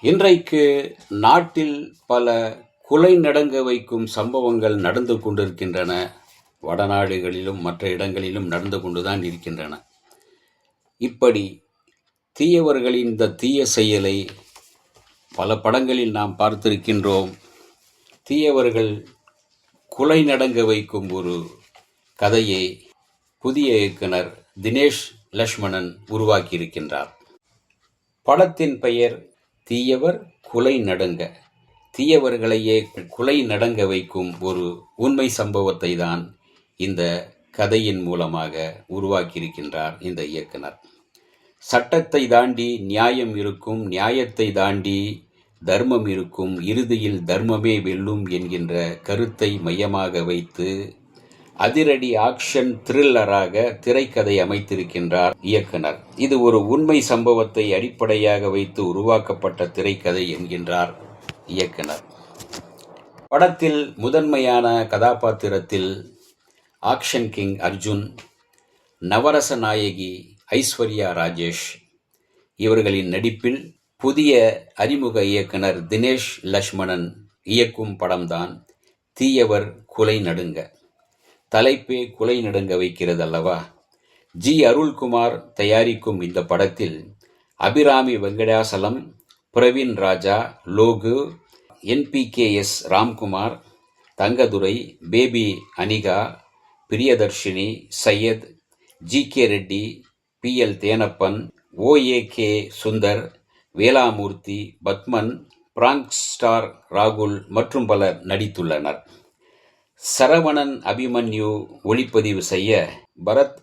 இன்றைக்கு நாட்டில் பல குலை நடங்க வைக்கும் சம்பவங்கள் நடந்து கொண்டிருக்கின்றன. வடநாடுகளிலும் மற்ற இடங்களிலும் நடந்து கொண்டுதான் இருக்கின்றன. இப்படி தீயவர்களின் இந்த தீய செயலை பல படங்களில் நாம் பார்த்திருக்கின்றோம். தீயவர்கள் குலை நடங்க வைக்கும் ஒரு கதையை புதிய இயக்குனர் தினேஷ் லக்ஷ்மணன் உருவாக்கியிருக்கின்றார். படத்தின் பெயர் தீயவர் குலை நடுங்க. தீயவர்களையே குலை நடங்க வைக்கும் ஒரு உண்மை சம்பவத்தை தான் இந்த கதையின் மூலமாக உருவாக்கியிருக்கின்றார் இந்த இயக்குனர். சட்டத்தை தாண்டி நியாயம் இருக்கும் நியாயத்தை தாண்டி தர்மம் இருக்கும் இறுதியில் தர்மமே வெல்லும் என்கின்ற கருத்தை மையமாக வைத்து அதிரடி ஆக்ஷன் த்ரில்லராக திரைக்கதை அமைத்திருக்கின்றார் இயக்குனர். இது ஒரு உண்மை சம்பவத்தை அடிப்படையாக வைத்து உருவாக்கப்பட்ட திரைக்கதை என்கின்றார் இயக்குனர். படத்தில் முதன்மையான கதாபாத்திரத்தில் ஆக்ஷன் கிங் அர்ஜுன் நவரச நாயகி ஐஸ்வர்யா ராஜேஷ் இவர்களின் நடிப்பில் புதிய அறிமுக இயக்குனர் தினேஷ் லக்ஷ்மணன் இயக்கும் படம்தான் தீயவர் குலை நடுங்க. தலைப்பே குலை நடுங்க வைக்கிறது அல்லவா? ஜி. அருள்குமார் தயாரிக்கும் இந்த படத்தில் Abhirami Venkatachalam Praveen Raja Logu N P K S Ramkumar Thangadurai baby Anikha Priyadarshini Syed G. K. Reddy P. L. Thenappan O A K Sundar Velamoorthy Padman prank star ராகுல் மற்றும் பலர் நடித்துள்ளனர். சரவணன் அபிமன்யு ஒளிப்பதிவு செய்ய பரத்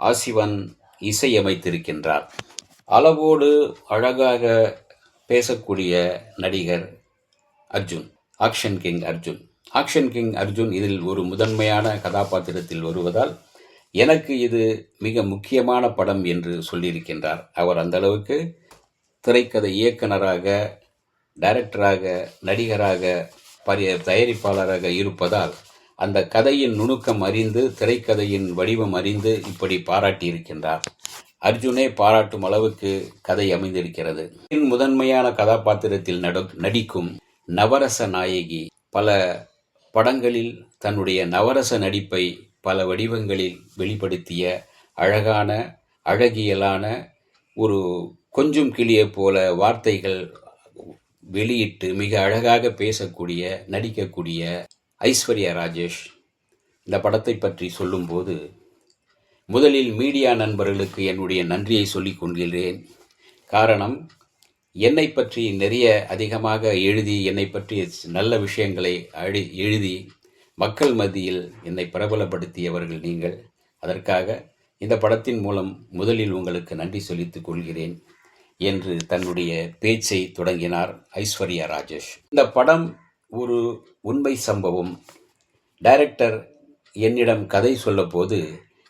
ஆசிவன் இசையமைத்திருக்கின்றார். அளவோடு அழகாக பேசக்கூடிய நடிகர் Arjun action king Arjun. Action king Arjun இதில் ஒரு முதன்மையான கதாபாத்திரத்தில் வருவதால் எனக்கு இது மிக முக்கியமான படம் என்று சொல்லியிருக்கின்றார். அவர் அந்த அளவுக்கு திரைக்கதை இயக்குனராக டைரக்டராக நடிகராக பரி தயாரிப்பாளராக இருப்பதால் அந்த கதையின் நுணுக்கம் அறிந்து திரைக்கதையின் வடிவம் அறிந்து இப்படி பாராட்டியிருக்கின்றார். அர்ஜுனே பாராட்டும் அளவுக்கு கதை அமைந்திருக்கிறது. முதன்மையான கதாபாத்திரத்தில் நடிக்கும் நவரச நாயகி பல படங்களில் தன்னுடைய நவரச நடிப்பை பல வடிவங்களில் வெளிப்படுத்திய அழகான அழகியலான ஒரு கொஞ்சம் கிளியை போல வார்த்தைகள் வெளியிட்டு மிக அழகாக பேசக்கூடிய நடிக்கக்கூடிய ஐஸ்வர்யா ராஜேஷ் இந்த படத்தை பற்றி சொல்லும்போது முதலில் மீடியா நண்பர்களுக்கு என்னுடைய நன்றியை சொல்லிக் கொள்கிறேன். காரணம் என்னை பற்றி நிறைய அதிகமாக எழுதி என்னை பற்றி நல்ல விஷயங்களை அழி எழுதி மக்கள் மத்தியில் என்னை பிரபலப்படுத்தியவர்கள் நீங்கள். அதற்காக இந்த படத்தின் மூலம் முதலில் உங்களுக்கு நன்றி சொல்லித்துக் கொள்கிறேன். என்று தன்னுடைய பேச்சை தொடங்கினார் ஐஸ்வர்யா ராஜேஷ். இந்த படம் ஒரு உண்மை சம்பவம். டைரக்டர் என்னிடம் கதை சொல்லப்போது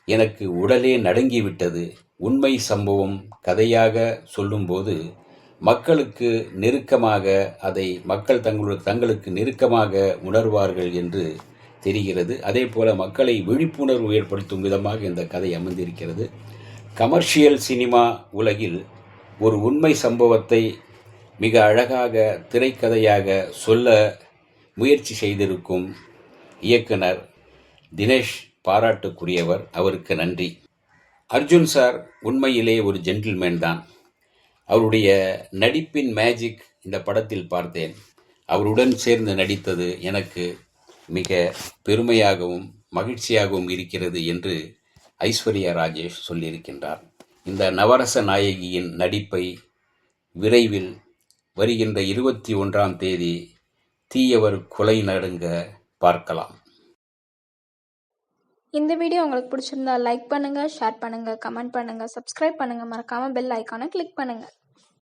எனக்கு உடலே நடுங்கிவிட்டது. உண்மை சம்பவம் கதையாக சொல்லும்போது மக்களுக்கு நெருக்கமாக அதை மக்கள் தங்களுக்கு தங்களுக்கு நெருக்கமாக உணர்வார்கள் என்று தெரிகிறது. அதே போல் மக்களை விழிப்புணர்வு ஏற்படுத்தும் விதமாக இந்த கதை அமைந்திருக்கிறது. கமர்ஷியல் சினிமா உலகில் ஒரு உண்மை சம்பவத்தை மிக அழகாக திரைக்கதையாக சொல்ல முயற்சி செய்திருக்கும் இயக்குனர் தினேஷ் பாராட்டுக்குரியவர். அவருக்கு நன்றி. அர்ஜுன் சார் உண்மையிலே ஒரு ஜென்டில்மேன் தான். அவருடைய நடிப்பின் மேஜிக் இந்த படத்தில் பார்த்தேன். அவருடன் சேர்ந்து நடித்தது எனக்கு மிக பெருமையாகவும் மகிழ்ச்சியாகவும் இருக்கிறது என்று ஐஸ்வர்யா ராஜேஷ் சொல்லியிருக்கின்றார். இந்த நவரச நாயகியின் நடிப்பை விரைவில் வருகின்ற இருபத்தி ஒன்றாம் தேதி தீயவர் கொலை நடுங்க பார்க்கலாம். இந்த வீடியோ உங்களுக்கு பிடிச்சிருந்தா லைக் பண்ணுங்கள் ஷேர் பண்ணுங்கள் கமெண்ட் பண்ணுங்கள் சப்ஸ்கிரைப் பண்ணுங்கள் மறக்காமல் பெல் ஐக்கானை கிளிக் பண்ணுங்கள்